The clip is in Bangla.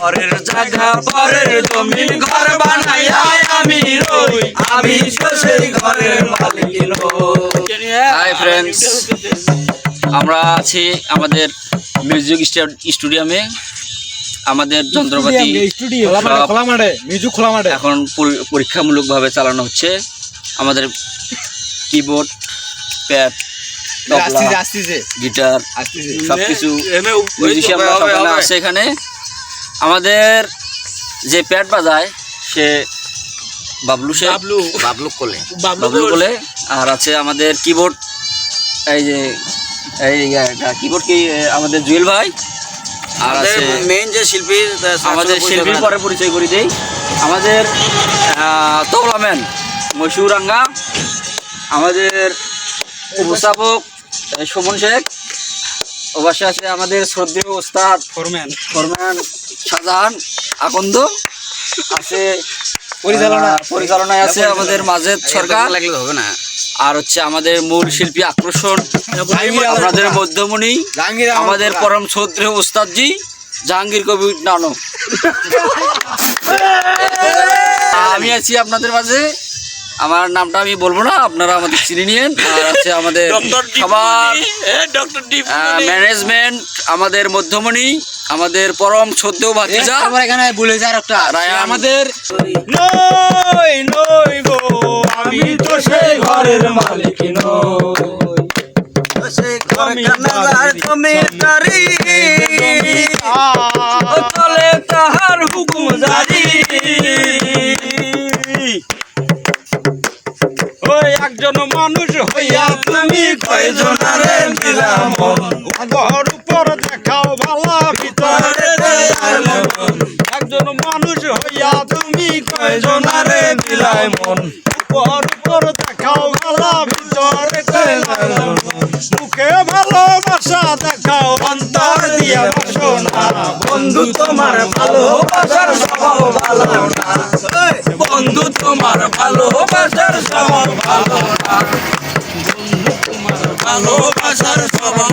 পরের জায়গা পরের জমি ঘর বানাইয়া আমি রই। আমি সেই ঘরের মালিক হাই ফ্রেন্ডস আমরা আছি আমাদের মিউজিক স্টুডিয়ামে। আমাদের যন্ত্রপাতি সব খোলা মিউজিক খোলা মাঠে এখন পরি- পরীক্ষামূলকভাবে চালানো হচ্ছে। আমাদের কিবোর্ড প্যাড গিটার সবকিছু মিউজিশিয়ানরা সবাই আছে এখানে। আমাদের যে প্যাড বাজায় সে বাবলু সে বাবলু। বাবলু কোলে। বাবলু কোলে। আর আছে আমাদের কিবোর্ড এই যে এই কিবোর্ড কি আমাদের জুয়েল ভাই। আর আছে মেইন যে শিল্পী আমাদের শিল্পীর পরে পরিচয় করে দেই। আমাদের তবলাম্যান মশুরাঙ্গা আমাদের উপস্থাপক সুমন শেখ। অবশ্যই আছে আমাদের শ্রদ্ধেয় ওস্তাদ ফরম্যান ফরমান শাহজাহান আকন্দ আছে পরিচালনা। পরিচালনায় আছে আমাদের মাঝে সরকার। লাগলে হবে না। আর হচ্ছে আমাদের মূল শিল্পী আকর্ষণ আমাদের। মধ্যমণি জাহাঙ্গীর আমাদের পরম শ্রদ্ধেয় ওস্তাদজি জাহাঙ্গীর কবির নানো। আমি আছি আপনাদের মাঝে। আমার নামটা আমি বলব না আপনারা আমাদের চিনে নিয়েন। আর আছে আমাদের সবার ম্যানেজমেন্ট আমাদের মধ্যমণি। আমাদের পরম শ্রদ্ধেয় ভাতিজা। আমার এখানে বলে যায় একটা। আমাদের নই নই গো আমি তো সেই ঘরের মালিক তলে তাহার হুকুম জারি। ওই একজন মানুষ হইয়া তুমি কয়জনারে মিলাম ঘর উপর দেখাও একজন মানুষ হইয়া তুমি কয়জনারে মিলাই মন? উপর উপর দেখাও ভালা ভিতরে। মুখে ভালোবাসা দেখাও অন্তর দিয়া বাসনা বন্ধু তোমার ভালোবাসার স্বভাব ভালো না। বন্ধু তোমার ভালোবাসার স্বভাব ভালো না। বন্ধু তোমার ভালোবাসার স্বভাব